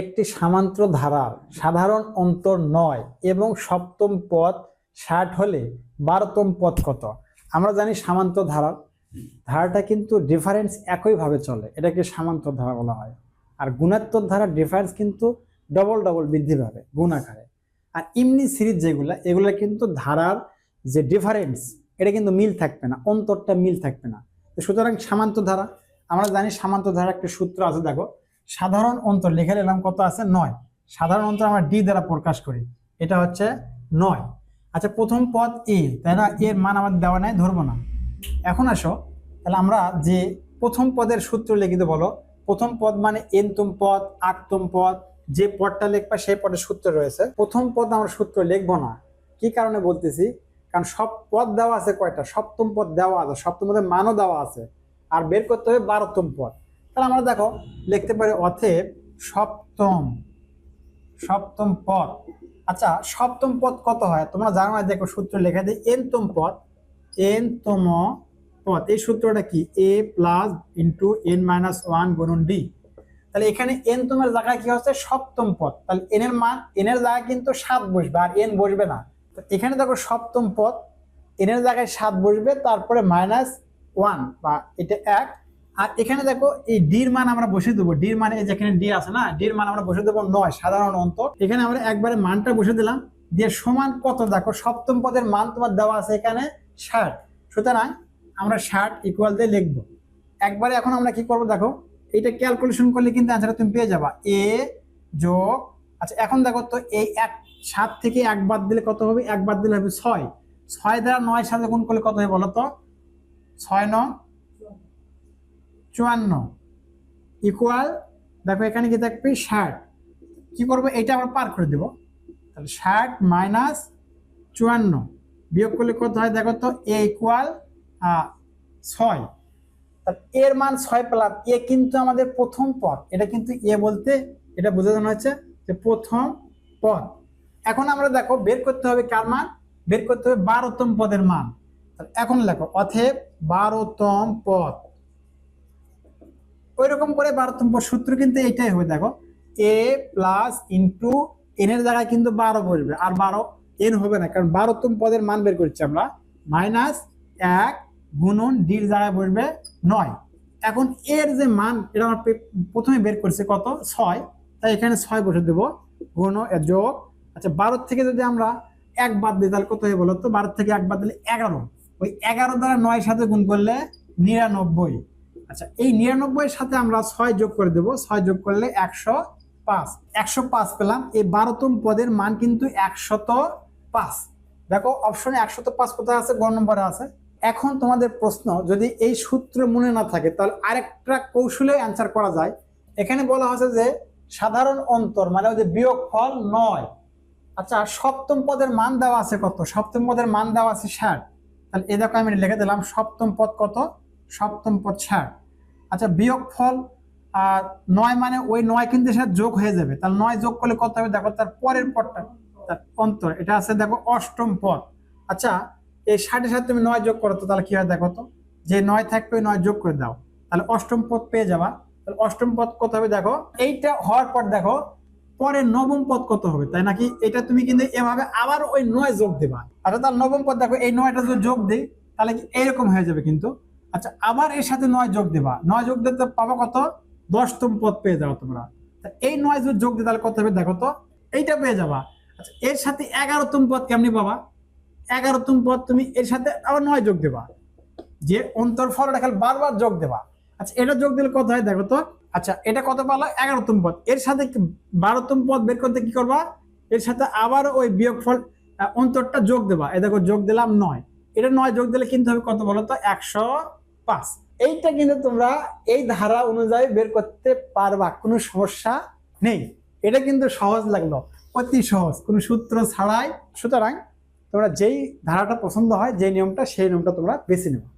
একটি সামান্তর ধারার সাধারণ অন্তর নয় এবং সপ্তম পদ ষাট হলে বারোতম পদ কত? আমরা জানি সামান্তর ধারা, ধারাটা কিন্তু ডিফারেন্স একইভাবে চলে। এটাকে সামান্তর ধারা বলা হয়। আর গুণাত্মক ধারার ডিফারেন্স কিন্তু ডবল ডবল বৃদ্ধি পাবে, গুণ আকারে। আর ইমনি সিরিজ যেগুলো, এগুলো কিন্তু ধারার যে ডিফারেন্স এটা কিন্তু মিল থাকবে না, অন্তরটা মিল থাকবে না। সুতরাং সামান্ত ধারা, আমরা জানি সামান্ত ধারা একটা সূত্র আছে, দেখো। সাধারণ অন্তর, লিখে নিলাম কত আছে? নয়। সাধারণ অন্তর আমরা ডি দ্বারা প্রকাশ করি। এটা হচ্ছে নয়। আচ্ছা প্রথম পদ এ তাই না? এর মান আমাদের দেওয়া নাই, ধরবো না। এখন আসো। তাহলে আমরা যে প্রথম পদের সূত্র লিখিত বলো, প্রথম পদ মানে এনতম পদ, আটতম পদ, যে পদটা লিখবা সেই পদের সূত্র রয়েছে। প্রথম পদ আমরা সূত্র লিখব না। কি কারণে বলতেছি? কারণ সব পদ দেওয়া আছে কয়টা? সপ্তম পদ দেওয়া আছে, সপ্তম পদের মানও দেওয়া আছে। আর বের করতে হবে বারোতম পদ। তাহলে আমরা দেখো, লিখতে পারি অথেব সপ্তম সপ্তম পদ। আচ্ছা সপ্তম পদ কত হয়? তোমরা জানো না, দেখো সূত্র লেখা দিই এনতম পদ এনতম পদ। এই সূত্রটা কি? A plus into N minus one গুণন ডি তাহলে এখানে এন তোমার জায়গায় কি হচ্ছে? সপ্তম পদ। তাহলে এন এর মান এন এর জায়গায় কিন্তু সাত বসবে, আর এন বসবে না। তো এখানে দেখো সপ্তম পদ এন এর জায়গায় সাত বসবে, তারপরে মাইনাস ওয়ান বা এটা এক আর এখানে দেখো এই ডির মান আমরা বসে দেবো। ডির মানে যেখানে ডি আছে না, ডির মান আমরা বসে দেবো নয়, সাধারণ অন্তর। এখানে আমরা একবারে মানটা বসে দিলাম। দিয়ে সমান কত? দেখো সপ্তম পদের মান তোমার দেওয়া আছে এখানে ষাট। সুতরাং আমরা ষাট ইকুয়াল দিয়ে লিখব। একবারে এখন আমরা কি করব দেখো এটা ক্যালকুলেশন করলে কিন্তু অ্যান্সারটা তুমি পেয়ে যাবা। এ যোগ আচ্ছা এখন দেখো তো এই এক, সাত থেকে এক বাদ দিলে কত হবে? এক বাদ দিলে হবে ছয়। ছয় দ্বারা নয় সাথে গুণ করলে কত হবে বলো তো? ছয় ন চুয়ান্ন ইকুয়াল দেখো এখানে কি থাকবে ষাট। কি করব? এটা আমরা পার করে দেব। তাহলে ষাট মাইনাস চুয়ান্ন বিয়োগ করলে কত হয়? দেখো তো এ ইকুয়াল ছয়। এর মান ছয় পেলাম এ কিন্তু আমাদের প্রথম পদ। এটা কিন্তু এ বলতে এটা বোঝানো হচ্ছে যে প্রথম পদ। এখন আমরা দেখো, বের করতে হবে কার মান? বের করতে হবে বারোতম পদের মান। এখন লেখো অথেব বারোতম পদ। ওই রকম করে বারোতম পদ সূত্র কিন্তু এইটাই হবে, দেখো। এ প্লাস ইন্টু এন এর জায়গায় কিন্তু বারো বসবে, আর বারো এন হবে না, কারণ বারোতম পদের মান বের করছি আমরা। মাইনাস এক গুণন ডির জায়গায় বসবে নয়। এখন এর যে মান, এটা আমরা প্রথমে বের করছে কত? ছয়। তাই এখানে ছয় বসে দেবো, গুণ যোগ। আচ্ছা বারো থেকে যদি আমরা এক বাদ দিই, তাহলে কত হয়ে বলো তো? বারো থেকে এক বাদ দিলে এগারো। ওই এগারো দ্বারা নয় সাথে গুণ করলে নিরানব্বই। আচ্ছা এই নিরানব্বই সাথে আমরা ছয় যোগ করে দেবো। ছয় যোগ করলে একশো পাঁচ। একশো পাঁচ পেলাম। এই বারোতম পদের মান কিন্তু একশত পাঁচ। দেখো অপশনে একশত পাঁচ কোথায় আছে? গ নম্বরে আছে। এখন তোমাদের প্রশ্ন, যদি এই সূত্র মনে না থাকে, তাহলে আরেকটা কৌশলে অ্যান্সার করা যায়। এখানে বলা হয়েছে যে সাধারণ অন্তর মানে ওই যে বিয়োগ ফল নয়। আচ্ছা সপ্তম পদের মান দেওয়া আছে কত? সপ্তম পদের মান দেওয়া আছে ষাট। তাহলে এ দেখো আমি লিখে দিলাম, সপ্তম পদ কত? সপ্তম পদ ষাট আচ্ছা বিয়োগ ফল আর নয় মানে ওই নয় কিন্তু সেটা যোগ হয়ে যাবে। তাহলে নয় যোগ করলে কত হবে? দেখো, তার পরের পদটা, তার অন্তর, এটা আছে দেখো অষ্টম পদ। আচ্ছা এই ষাটের সাথে তুমি নয় যোগ করো তো, তাহলে কি হয় দেখো তো? যে নয় থাকবে ওই নয় যোগ করে দাও। তাহলে অষ্টম পদ পেয়ে যাবা। তাহলে অষ্টম পদ কত হবে দেখো? এইটা হওয়ার পর দেখো পরে নবম পদ কত হবে, তাই নাকি? এটা তুমি কিন্তু এভাবে আবার ওই নয় যোগ দেবা। আচ্ছা তাহলে নবম পদ দেখো, এই নয়টা যদি যোগ দিই, তাহলে কি এইরকম হয়ে যাবে কিন্তু? আচ্ছা আবার এর সাথে নয় যোগ দেবা। নয় যোগ দিতে পাবো কত? দশতম পদ পেয়ে যাও তোমরা। এই নয় যদি যোগ দিই তাহলে কত হবে? দেখো তো, এইটা পেয়ে যাবা। আচ্ছা এর সাথে এগারোতম পদ কেমনি পাবা? এগারোতম পদ তুমি এর সাথে আবার নয় যোগ দেবা। যে অন্তর ফলটা খালি বারবার যোগ দেবা। আচ্ছা এটা যোগ দিলে কত হয়? দেখো তো আচ্ছা এটা কত পালো? এগারোতম পদ। এর সাথে বারোতম পদ বের করতে কি করবা? এর সাথে আবার ওই বিয়োগ ফল অন্তরটা যোগ দেবা। এ দেখো, যোগ দিলাম নয়। এটা নয় যোগ দিলে কিন্তু হবে কত বলো তো একশো পাঁচ এইটা কিন্তু তোমরা এই ধারা অনুযায়ী বের করতে পারবা, কোনো সমস্যা নেই। এটা কিন্তু সহজ লাগল, অতি সহজ, কোনো সূত্র ছাড়াই। সুতরাং তোমরা যেই ধারাটা পছন্দ হয় যে নিয়মটা, সেই নিয়মটা তোমরা বেছে নেবে।